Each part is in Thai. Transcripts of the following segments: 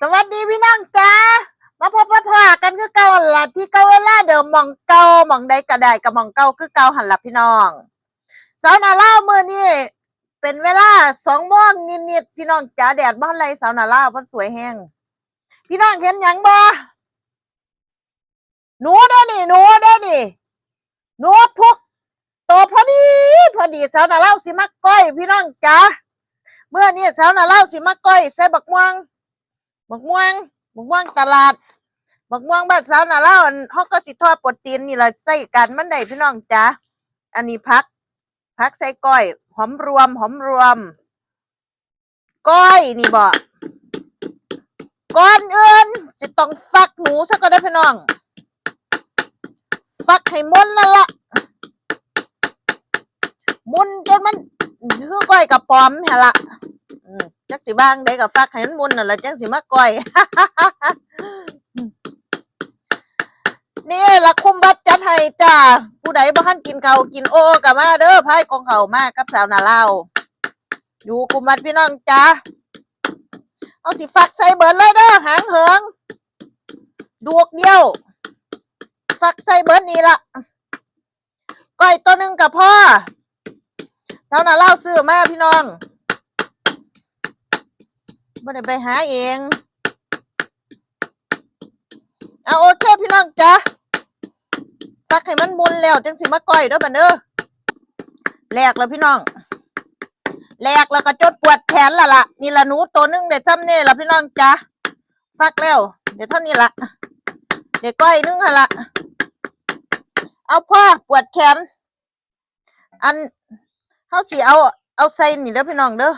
สวัสดีพี่น้องจ้ามาพบมาพากันคือเก่าหันละที่เก่าเวลาเดิมหมองเก่าหมองใดก็ได้กับหมองเก่าคือเก่าหันละพี่น้องสาวนาเล่าวมื้อนี้เป็นเวลาสองโมงนิดๆพี่น้องจ้าแดดบ้านไรสาวนาเล่าพิ่นสวยแห้งพี่น้องเห็นหยังบ่หนูเด้นี่หนูเด้นี่หนูพุกโตพอดีพอดีสาวนาเล่าสิมักก้อย พี่น้องจ้าเมื่อนี้สาวนาเล่าสิมักก้อยใส่บักม่วง บักม่วงบักม่วงตลาดบักม่วงบ้านสาวนาเล่าอันเขาก็สิทอดโปรตีนนี่ละใส่กันมันได้พี่น้องจ้าอันนี้พัก พักใส่ก้อยหอมรวมหอมรวม ก้อยนี่บ่ก่อนอื่นสิต้องฟักหมูซะก็ได้พี่น้อง ฟักให้มุนนั่นละมุนจนมันคือก้อยกับปอมแหละอืม จักสิบ้างได้กับฟักให้มันมุนนั่นแหละจักสิมาก้อย นี่ละคุมบัตรจัดให้จ้า ผู้ใดบ่ทันกินเขากินโอกับมาเด้อพายกองเขามากับสาวนาเล่าวอยู่คุมบัตรพี่น้องจ้าเอาสิฟักใส่เบิร์ดเลยเด้อหางเหิงดวกเดียว ฟักใส่เบิดนี่ละก้อยตัวหนึ่งกับพ่อสาวนาเล่าวซื้อมาพี่น้อง ไม่ได้ไปหาเอง เอาโอเคพี่น้องจ้ะซักให้มันมุนแล้วจังสิมาก้อยเด้อบันเด้อแลกแล้วพี่น้องแลกแล้วก็จดปวดแขนละละนี่ละหนูตัวหนึงเดี๋ยวซ้ำนี่ยละพี่น้องจ้ะฟักแล้ว เดี๋ยวเท่านี้ละเดี๋ยวก้อยนึงค่ะละเอาพ่อปวดแขน อันเขาสิเอาเอาใส่นี่เด้อพี่น้องเด้อ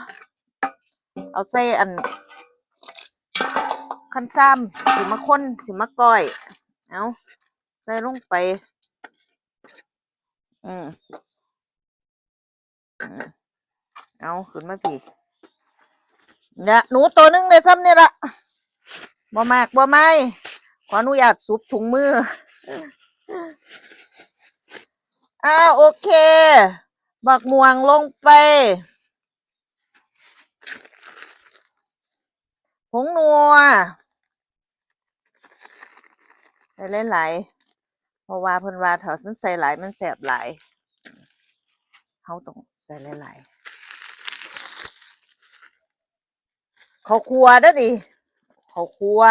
เอาใส่อันขั้นซ้ำสิมาค้นสิมาก้อย เอาใส่ลงไป อืมเอาขึ้นมาพี่เนี่ยหนูตัวหนึงเลยซ้ำเนี่ยละบ่มากบ่ไม่ขออนุญาตซุบถุงมืออ่าโอเค บักม่วงลงไป ผงนัวใส่หลายๆเพราะว่าเพิ่นว่าถ้ามันใส่หลายมันแสบหลายเขาต้องใส่หลายๆเขาวครัวเด้อดิเขาวครัว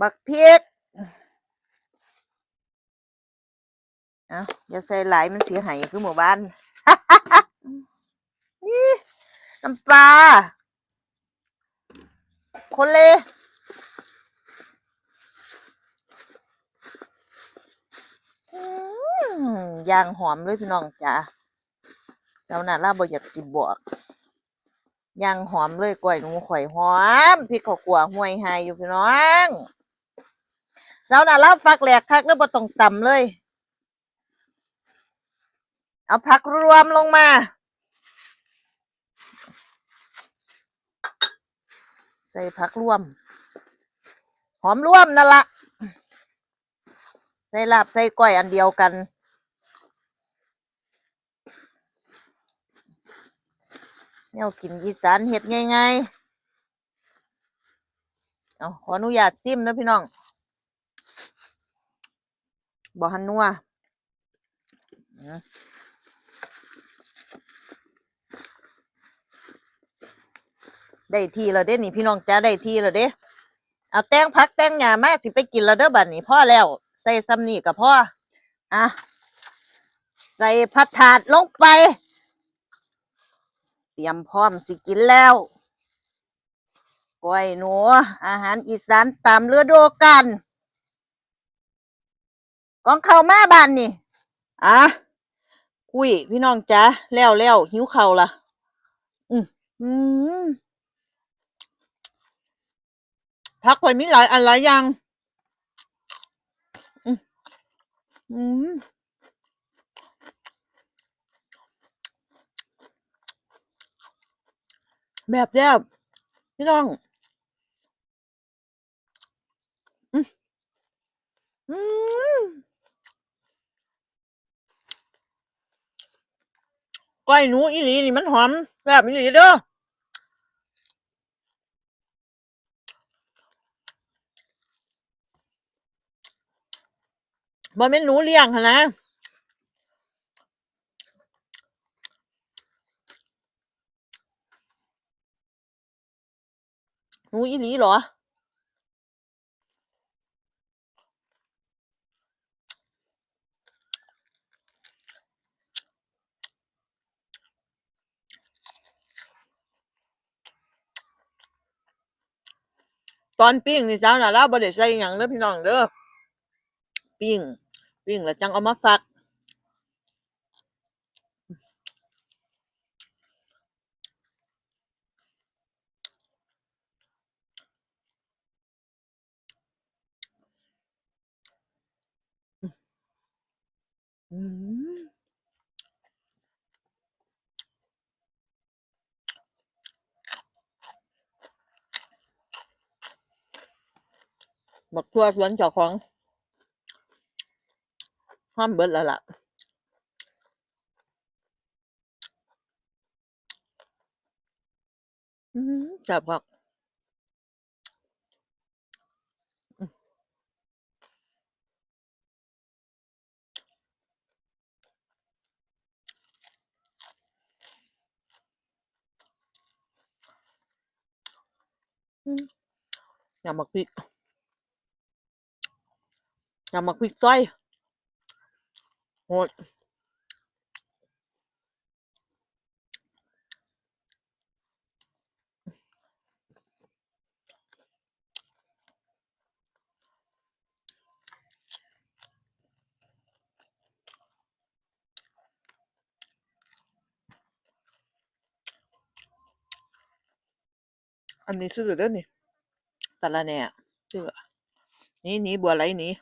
บักพริกเอาอย่าใส่หลายมันเสียหายคือหมู่บ้าน นี่น้ำปลาคนเลยย่างหอมเลยพี่น้องจ้าเจ้าน่ะล่าบอยากสิบอกย่างหอมเลยกล้วยหนูข่อยหอมพริกข้าวกลัวห่วยหายอยู่พี่น้องเจ้าน่ะล่าฟักแหลกคักแล้วบ่ต้องต่ำเลย เอาผักรวมลงมา ใส่ผักรวม หอมรวมนั่นละใส่ลาบใส่ก้อยอันเดียวกันแนวกินอีสานเฮ็ดง่ายๆเอาขออนุญาตซิมนะพี่น้องบ่หันนัวอืม ได้ทีแล้วเด้นี่พี่น้องจ้าได้ทีแล้วเด้เอาแตงพักแตงหญ้ามาสิไปกินแล้วเด้อบัดนี้พ่อแล้วใส่ซ้ำนี่กับพ่ออะใส่ผัดถาดลงไป เตรียมพร้อมสิกินแล้วก้อยหนูอาหารอีสานตามฤดูกาลกองเข้ามาบ้านนี่อะคุยพี่น้องจ้าแล้วแล้วหิวเข้าละอืมอืม พักไว้มีหลายอันหลายอย่าง อืมแบบแยบพี่น้อง อืมอืมก้อยหนูอีหลีนี่มันหอมแบบอีหลีเด้อ บ่แม่นหนูเลี้ยงนนะหนูอีหลีเหรอตอนปิ้งนี่จ้าน่ะเราบ่ได้ใส่หยังเด้อพี่น้องเด้อปิ้ง ปิ้งแล้วจังเอามาฟัก อืมบักทั่วสวนเจ้าของ ห้ามเบิดแล้วล่ะจับผักยำมักพริกยำมักพริกซอย โหดอันนี้ซื้อเด้อนี่ตะละแหน่ซื้อนี่นี่บัวไหลนี่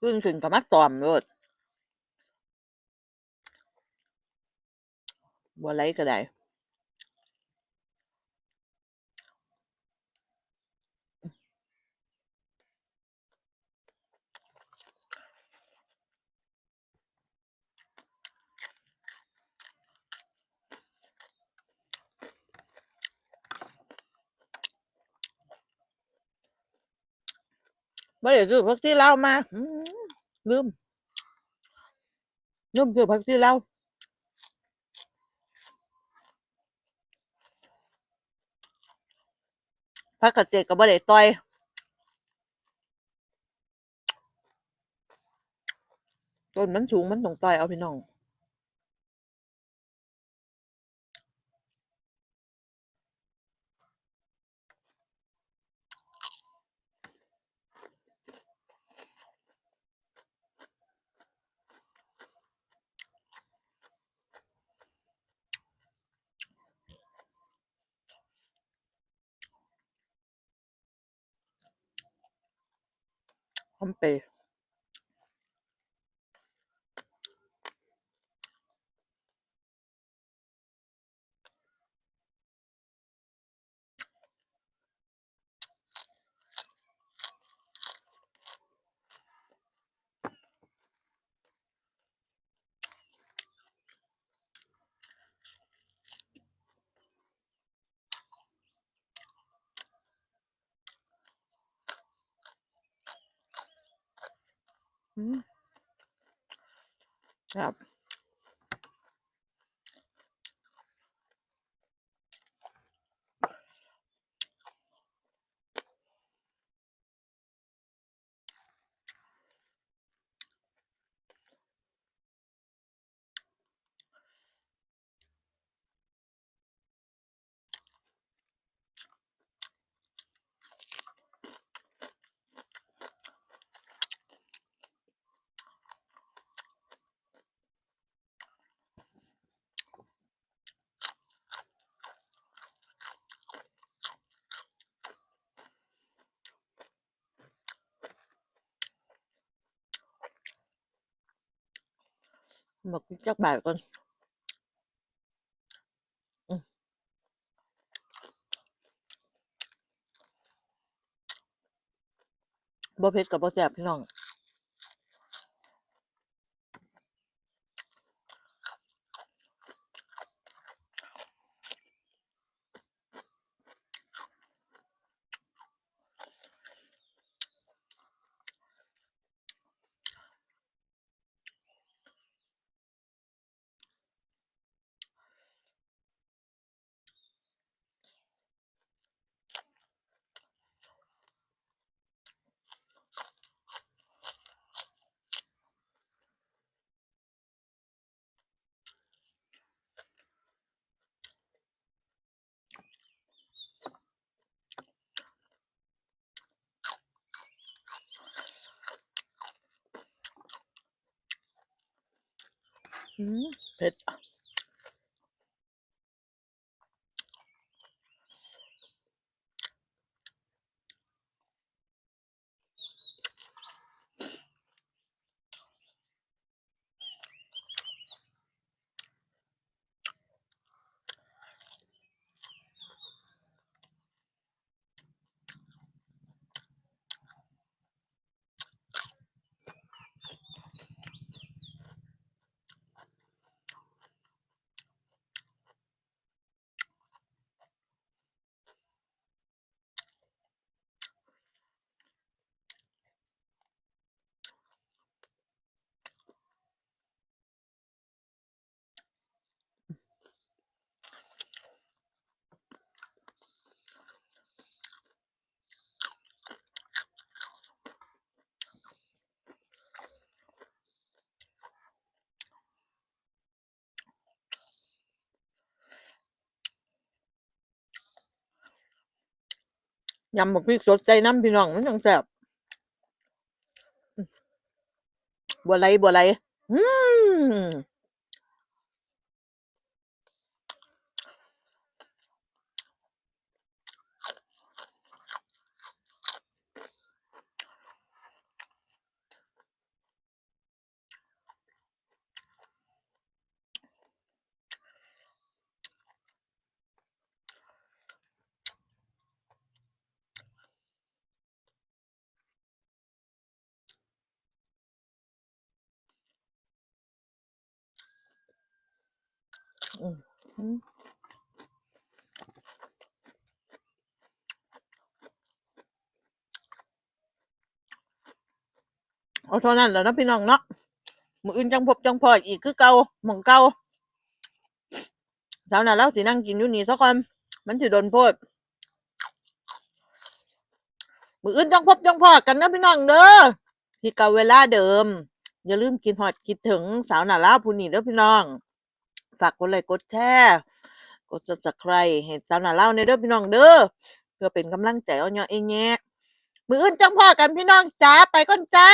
ขึ้นขึ้นกับมักตอมโลดบัวไหลก็ได้ไม่ได้ซื้อผักที่เล่ามาอืม ลืมลืมซื้อผักที่เล่าวพักกระเจกับก็บ่ได้ต่อยต้นมันสูงมันต้องต่อยเอาพี่น้อง หอมเปย์ ครับ บอกกินจักบาทก่อนบ่เผ็ดกับบ่แซ่บพี่น้อง อืมเผ็ด ยำบักพริกสดใจน้ำพี่น้องมันจังแซ่บบัวไหลบัวไหลอืม อืมอืม เอาเท่านั้นแหล้วนะพี่น้องเนาะมืออื่นจังพบจังพออีกคือเก่าหม่องเก่าสาวน่ะแล้วสินั่งกินอยู่นี่ซะก่อนมันสิโดนโพดมืออื่นจังพบจังพอกันนะพี่น้องเด้อที่เก่าเวลาเดิม อย่าลืมกินฮอดคิดถึงสาวน่ะแล้วผู้นี้เด้อพี่น้อง ฝากกดไลค์กดแชร์กด subscribe ให้สาวน่าเล่าในเด้อพี่น้องเด้อเพื่อเป็นกำลังใจเอาเนาะเองแยะมืออื่นจังพ่อกันพี่น้องจ้าไปก่อนจ้า